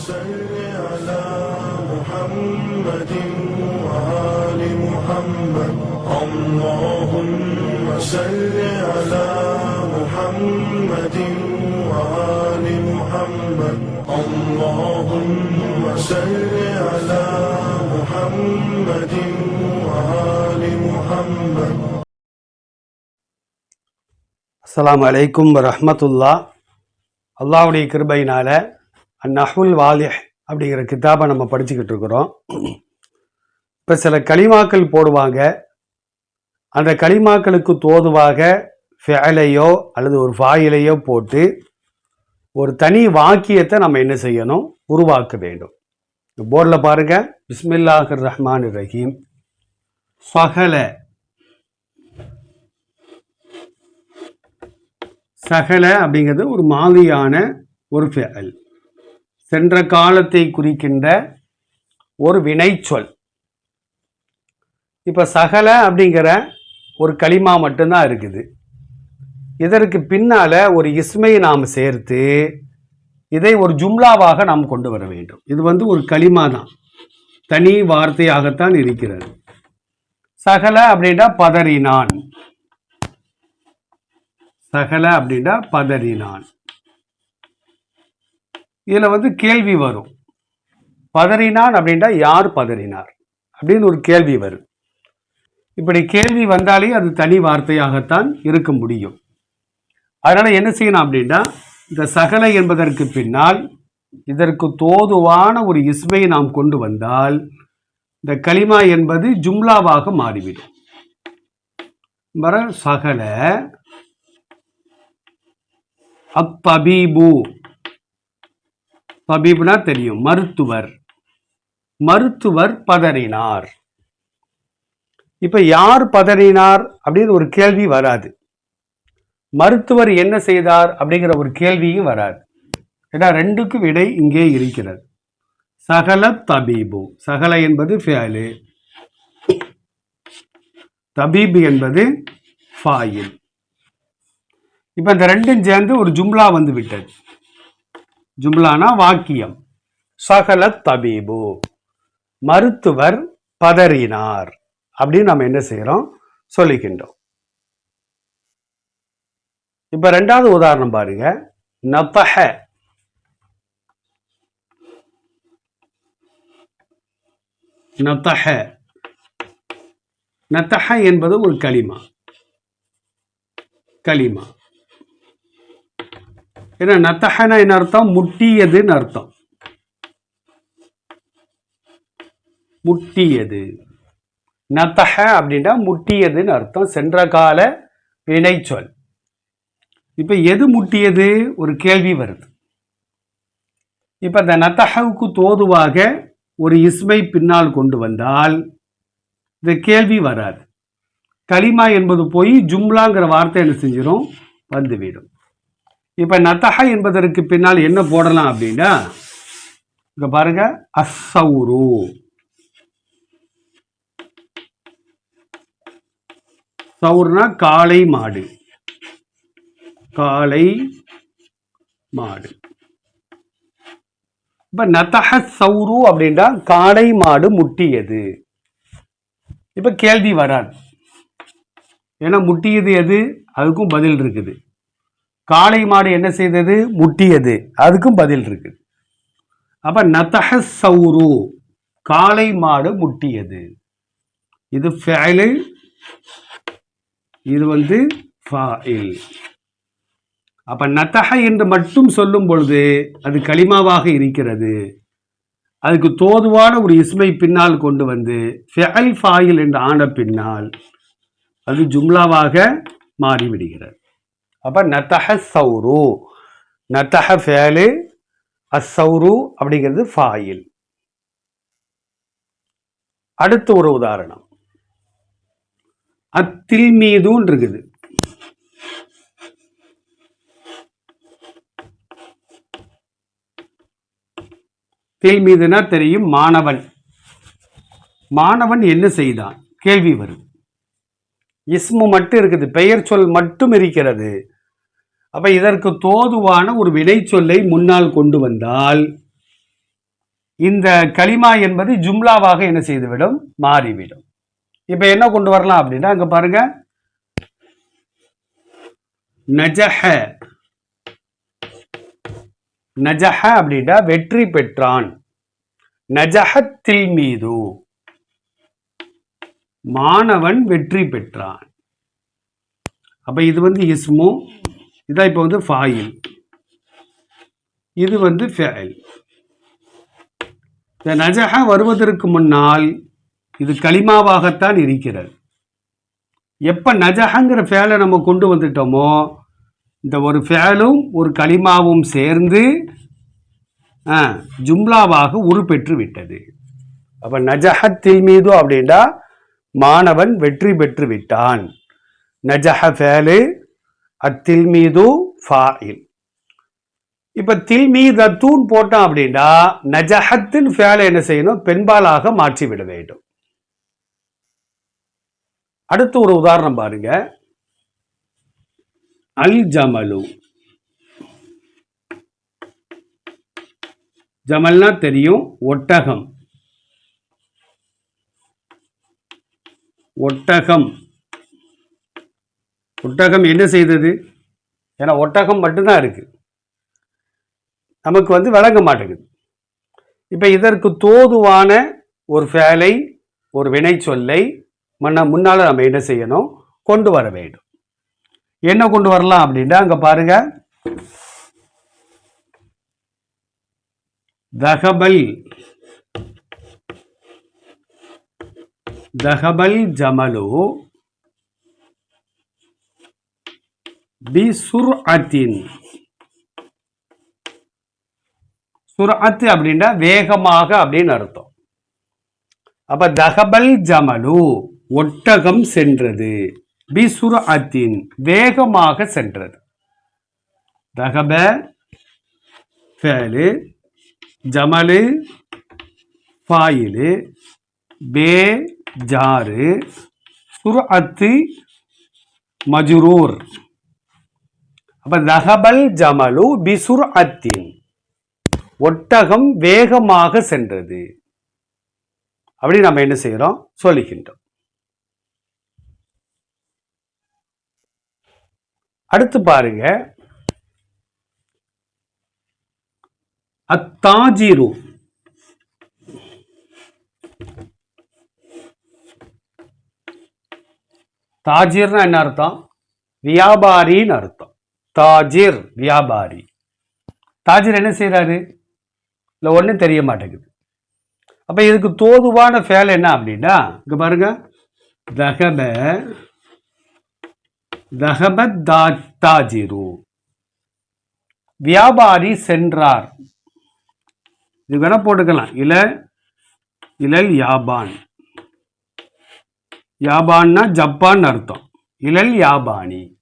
صل على محمد وآل محمد اللهم صل على محمد وآل محمد اللهم صل على محمد وآل محمد அஸ்ஸலாமு அலைக்கும் ரஹ்மத்துல்லா அல்லாஹ்வுடைய கிருபையினால அந்நஹுல் வாலிஹ் அப்படிங்கிற கித்தாபை நம்ம படிச்சுக்கிட்டு இருக்கிறோம். இப்போ சில களிமாக்கள் போடுவாங்க. அந்த களிமாக்களுக்கு தோதுவாக ஃபேலையோ அல்லது ஒரு ஃபாயிலையோ போட்டு ஒரு தனி வாக்கியத்தை நம்ம என்ன செய்யணும்? உருவாக்க வேண்டும். போர்டில் பாருங்க. பிஸ்மில்லாஹர் ரஹ்மான் ரஹீம். சகல சகல அப்படிங்கிறது ஒரு மாதிரியான ஒரு ஃபேல். சென்ற காலத்தை குறிக்கின்ற ஒரு வினைச்சொல். இப்போ சகல அப்படிங்கிற ஒரு களிமா மட்டும்தான் இருக்குது. இதற்கு பின்னால ஒரு இஸ்மை நாம் சேர்த்து இதை ஒரு ஜும்லாவாக நாம் கொண்டு வர வேண்டும். இது வந்து ஒரு களிமா தான். தனி வார்த்தையாகத்தான் இருக்கிறது. சகல அப்படின்னா பதறினான். சகல அப்படின்னா பதறினான். இதில் வந்து கேள்வி வரும். பதறினான் அப்படின்னா யார் பதறினார்? அப்படின்னு ஒரு கேள்வி வரும். இப்படி கேள்வி வந்தாலே அது தனி வார்த்தையாகத்தான் இருக்க முடியும். அதனால் என்ன செய்யணும் அப்படின்னா இந்த சகல என்பதற்கு பின்னால் இதற்கு தோதுவான ஒரு இஸ்மையை நாம் கொண்டு வந்தால் இந்த கலிமா என்பது ஜும்லாவாக மாறிவிடும். வர சகல அத்தபீபு தபீப்னா தெரியும். மருத்துவர். மருத்துவர் பதறினார். இப்ப யார் பதறினார் அப்படின்னு ஒரு கேள்வி வராது. மருத்துவர் என்ன செய்தார் அப்படிங்கிற ஒரு கேள்வியும் வராது. ஏன்னா ரெண்டுக்கும் விடை இங்கே இருக்கிறது. சகல தபீபு. சகல என்பது ஃபேலு. தபீபு என்பது ஃபாயில். இப்போ இந்த ரெண்டும் சேர்ந்து ஒரு ஜும்லா வந்து விட்டது. ஜும்லானா வாக்கியம். சகல தபீபு. மருத்துவர் பதறினார். அப்படின்னு நம்ம என்ன செய்யறோம் சொல்லிக்கின்றோம். இப்போ ரெண்டாவது உதாரணம் பாருங்க. நபஹ நத்தஹ நத்தஹ என்பது ஒரு களிமா. களிமா. ஏன்னா நத்தஹனா என்ன அர்த்தம்? முட்டியதுன்னு அர்த்தம். முட்டியது. நத்தஹ அப்படின்னா முட்டியதுன்னு அர்த்தம். சென்ற கால வினைச்சொல் இப்போ எது முட்டியது? ஒரு கேள்வி வருது. இப்போ அந்த நத்தஹவுக்கு தோதுவாக ஒரு இஸ்மை பின்னால் கொண்டு வந்தால் இந்த கேள்வி வராது. களிமா என்பது போய் ஜும்லாங்கிற வார்த்தை என்ன செஞ்சிடும் வந்துவிடும். இப்ப நத்தஹ என்பதற்கு பின்னால் என்ன போடலாம் அப்படின்னா இங்க பாருங்க அசௌரு சௌர்னா காளை மாடு. காளை மாடு. இப்ப நத்தஹ சௌரு அப்படின்னா காளை மாடு முட்டியது. இப்ப கேள்வி வராது. ஏன்னா முட்டியது எது? அதுக்கும் பதில் இருக்குது. காளை மாடு என்ன செய்தது? முட்டியது. அதுக்கும் பதில் இருக்குது அப்ப நத்தஹ சௌரு. காளை மாடு முட்டியது. இது ஃபேலு. இது வந்து ஃபாயில். அப்ப நத்தஹ என்று மட்டும் சொல்லும் பொழுது அது களிமாவாக இருக்கிறது. அதுக்கு தோதுவான ஒரு இஸ்மை பின்னால் கொண்டு வந்து ஃபெயல் ஃபாயில் என்று ஆன பின்னால் அது ஜும்லாவாக மாறிவிடுகிறது. அப்ப நத்தஹ சௌரு. நத்தஹ ஃபேலு அசௌரு அப்படிங்கிறது ஃபாயில். அடுத்து ஒரு உதாரணம். அத்தில் மீதுன்னு இருக்குது. தில் மீதுனா தெரியும் மாணவன். மாணவன் என்ன செய்தான்? கேள்வி வரும். இஸ்மு மட்டும் இருக்குது பெயர் சொல் மட்டும் இருக்கிறது. அப்ப இதற்கு தோதுவான ஒரு வினை சொல்லை முன்னால் கொண்டு வந்தால் இந்த களிமா என்பது ஜும்லாவாக என்ன செய்துவிடும்? மாறிவிடும். இப்போ என்ன கொண்டு வரலாம் அப்படின்னா அங்க பாருங்க. நஜஹ. நஜஹ அப்படின்னா வெற்றி பெற்றான். நஜஹத்தில் மீது. மாணவன் வெற்றி பெற்றான். அப்ப இது வந்து இஸ்மு இதான் இப்போ வந்து ஃபாயில். இது வந்து ஃபேல் இந்த நஜஹ வருவதற்கு முன்னால் இது களிமாவாகத்தான் இருக்கிறது. எப்ப நஜஹங்கிற ஃபேலை நம்ம கொண்டு வந்துட்டோமோ இந்த ஒரு ஃபேலும் ஒரு களிமாவும் சேர்ந்து ஆ, ஜும்லாவாக உருப்பெற்று விட்டது. அப்ப நஜஹத்தில் மீது அப்படின்னா மாணவன் வெற்றி பெற்று விட்டான் நஜஹ ஃபேலு அத்தில் மீது ஃபாயில். இப்போ தில் மீதத்தூன் போட்டோம் அப்படின்னா நஜஹத்தின் ஃபேலை என்ன செய்யணும்? பெண்பாலாக மாற்றி விட வேண்டும். அடுத்து ஒரு உதாரணம் பாருங்க. அல் ஜமலு. ஜமல்னா தெரியும் ஒட்டகம். ஒட்டகம். ஒட்டகம் என்ன செய்தது? ஏன்னா ஒட்டகம் மட்டும்தான் இருக்குது நமக்கு வந்து விளங்க மாட்டேங்குது. இப்போ இதற்கு தோதுவான ஒரு வேலை ஒரு வினை சொல்லை முன்ன முன்னால் நம்ம என்ன செய்யணும்? கொண்டு வர வேண்டும். என்ன கொண்டு வரலாம் அப்படின்னா அங்கே பாருங்க. தகபல் தகபல் ஜமலு பி சுர்அத்தின் சுர்அத்து அப்படின்னா வேகமாக அப்படின்னு அர்த்தம். அப்ப தகபல் ஜமலு ஒட்டகம் சென்றது. பி சுர்அத்தின் வேகமாக சென்றது. தகப ஃபேலு ஜமலு ஃபாயிலு பே ஜாரு சுர்அத்து மஜுரூர். அப்ப தகபல் ஜமலு பிசுர் அத்தின் ஒட்டகம் வேகமாக சென்றது. அப்படி நம்ம என்ன செய்யறோம்? சொல்லுகின்றோம் அடுத்து பாருங்க. அத்தாஜிரு. தாஜிர்னா என்ன அர்த்தம்? வியாபாரின்னு அர்த்தம். தாஜிர் வியாபாரி. தாஜிர் என்ன செய்கிறாரு இல்லை ஒன்றும் தெரிய மாட்டேங்குது. அப்போ இதுக்கு தோதுவான ஃபேல் என்ன அப்படின்னா இங்கே பாருங்க. தகப தகபத் தா தாஜிரு. வியாபாரி சென்றார். இது வேணால் போட்டுக்கலாம். இல இலல் யாபான். யாபான்னா ஜப்பான் அர்த்தம். இலல் யாபானி.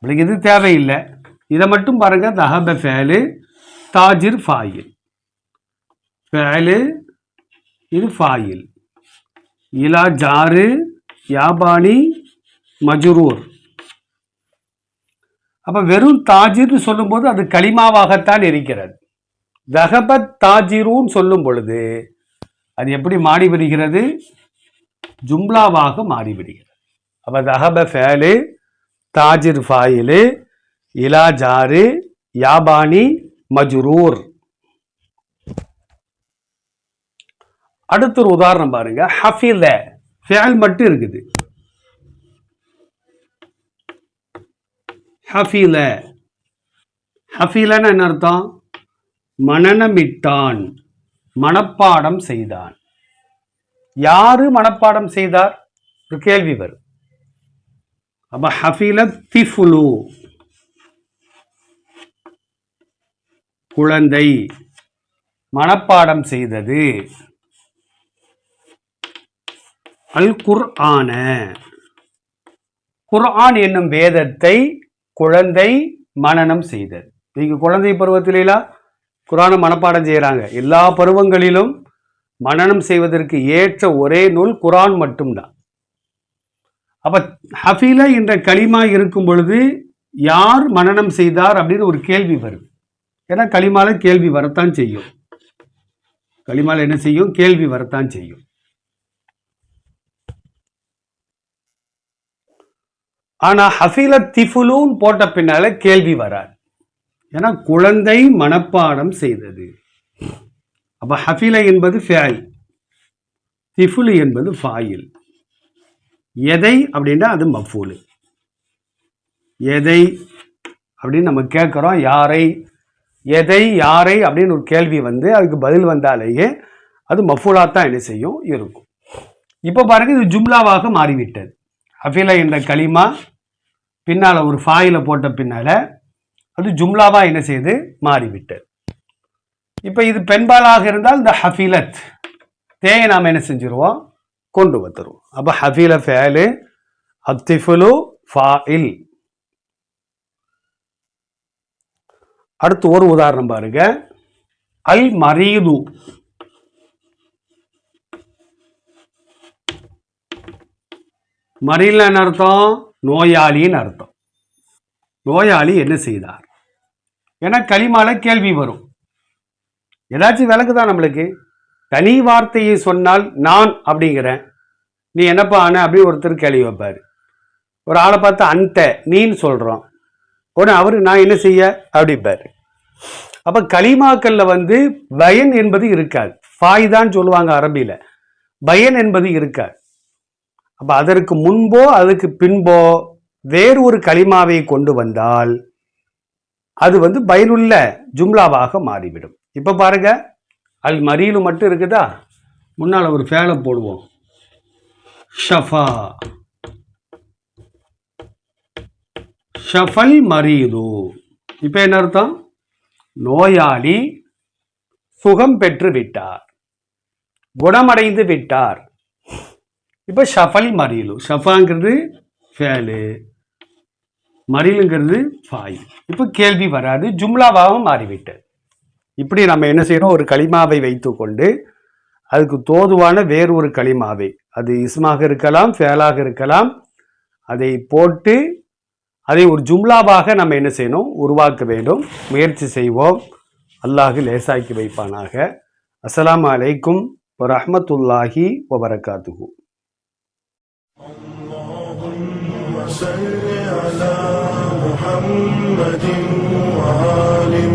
அப்படிங்க இது தேவையில்லை. இதை மட்டும் பாருங்க. தஹப ஃபேலு தாஜிர் ஃபாயில். ஃபேலு இது ஃபாயில். இலா ஜாரு யாபானி மஜுரூர். அப்போ வெறும் தாஜிர்னு சொல்லும்போது அது களிமாவாகத்தான் இருக்கிறது. தகபத் தாஜிருன்னு சொல்லும் பொழுது அது எப்படி மாறி வருகிறது? ஜும்லாவாக மாறிவிடுகிறது. அவர் தஹப ஃபேலு தாஜிர் ஃபாயிலு இலா ஜாரு யாபானி மஜ்ரூர். அடுத்த ஒரு உதாரணம் பாருங்க. ஹஃபில ஃபேல் மட்டும் இருக்குது. ஹஃபில ஹஃபிலன்னு என்ன அர்த்தம்? மனநமிட்டான் மனப்பாடம் செய்தான். யாரு மனப்பாடம் செய்தார்? ஒரு கேள்வி வரும். அப்ப ஹஃபில திஃபுலு. குழந்தை மனப்பாடம் செய்தது. அல் குர்ஆன குர்ஆன் என்னும் வேதத்தை குழந்தை மனநம் செய்தது. நீங்க குழந்தை பருவத்திலா குரானை மனப்பாடம் செய்கிறாங்க எல்லா பருவங்களிலும் மனனம் செய்வதற்கு ஏற்ற ஒரே நூல் குரான் மட்டும்தான். அப்ப ஹஃபீல என்ற களிமா இருக்கும் பொழுது யார் மனனம் செய்தார் அப்படின்னு ஒரு கேள்வி வருது. ஏன்னா களிமால கேள்வி வரத்தான் செய்யும். களிமால என்ன செய்யும்? கேள்வி வரத்தான் செய்யும். ஆனா ஹஃபீல திஃபுலூன் போட்ட பின்னால கேள்வி வராது. ஏன்னா குழந்தை மனப்பாடம் செய்தது. அப்போ ஹஃபில என்பது ஃபேல். திஃபுலு என்பது ஃபாயில். எதை அப்படின்னா அது மஃபூலு. எதை அப்படின்னு நம்ம கேட்குறோம் யாரை? எதை யாரை அப்படின்னு ஒரு கேள்வி வந்து அதுக்கு பதில் வந்தாலேயே அது மஃபூலாக தான் என்ன செய்யும்? இருக்கும். இப்போ பாருங்க இது ஜும்லாவாக மாறிவிட்டது. அஃபில என்ற களிமா பின்னால் ஒரு ஃபாயில போட்ட பின்னால அது ஜும்லாவாக என்ன செய்யுது மாறிவிட்டது. இப்போ இது பெண்பாலாக இருந்தால் இந்த ஹஃபிலத். தேயை நாம் என்ன செஞ்சிருவோம்? கொண்டு வந்துருவோம். அப்போ ஹஃபீல ஃபேலு அத்திஃபுலு ஃபாயில். அடுத்து ஒரு உதாரணம் பாருங்க. அல் மரீது. மரீல் என்ன அர்த்தம்? நோயாளின்னு அர்த்தம். நோயாளி என்ன செய்தார்? ஏன்னா களிமால கேள்வி வரும். ஏதாச்சும் விளக்குதான் நம்மளுக்கு. தனி வார்த்தையை சொன்னால் நான் அப்படிங்கிறேன். நீ என்னப்பா ஆன அப்படி ஒருத்தர் கேள்வி வைப்பார். ஒரு ஆளை பார்த்து அந்த நீன்னு சொல்கிறோம் உடனே அவர் நான் என்ன செய்ய? அப்படிப்பார் அப்போ களிமாக்கல்ல வந்து பயன் என்பது இருக்காது. ஃபாய் தான் சொல்லுவாங்க அரபியில். பயன் என்பது இருக்காது. அப்போ அதற்கு முன்போ அதுக்கு பின்போ வேறு ஒரு களிமாவை கொண்டு வந்தால் அது வந்து பயனுள்ள ஜும்லாவாக மாறிவிடும். இப்போ பாருங்க. அல் மறியில் மட்டும் இருக்குதா? முன்னால் ஒரு ஃபேலை போடுவோம். ஷஃபா. ஷஃபல் மரீது இப்போ என்ன அர்த்தம்? நோயாளி சுகம் பெற்று விட்டார். குணமடைந்து விட்டார். இப்போ ஷஃபல் மறியலு ஷஃபாங்கிறது ஃபேலு. மறியலுங்கிறது ஃபாய் இப்போ கேள்வி வராது. ஜும்லாவாகவும் மாறிவிட்டது. இப்படி நம்ம என்ன செய்யறோம் ஒரு களிமாவை வைத்துக்கொண்டு அதுக்கு தோதுவான வேறு ஒரு களிமாவை அது இஸ்மாக இருக்கலாம் ஃபேலாக இருக்கலாம் அதை போட்டு அதை ஒரு ஜும்லாவாக நம்ம என்ன செய்யணும் உருவாக்க வேண்டும் முயற்சி செய்வோம் அல்லாஹ் லேசாக்கி வைப்பானாக அஸ்ஸலாமு அலைக்கும் வரஹ்மத்துல்லாஹி வபரகாத்துஹு صل على محمد وآل محمد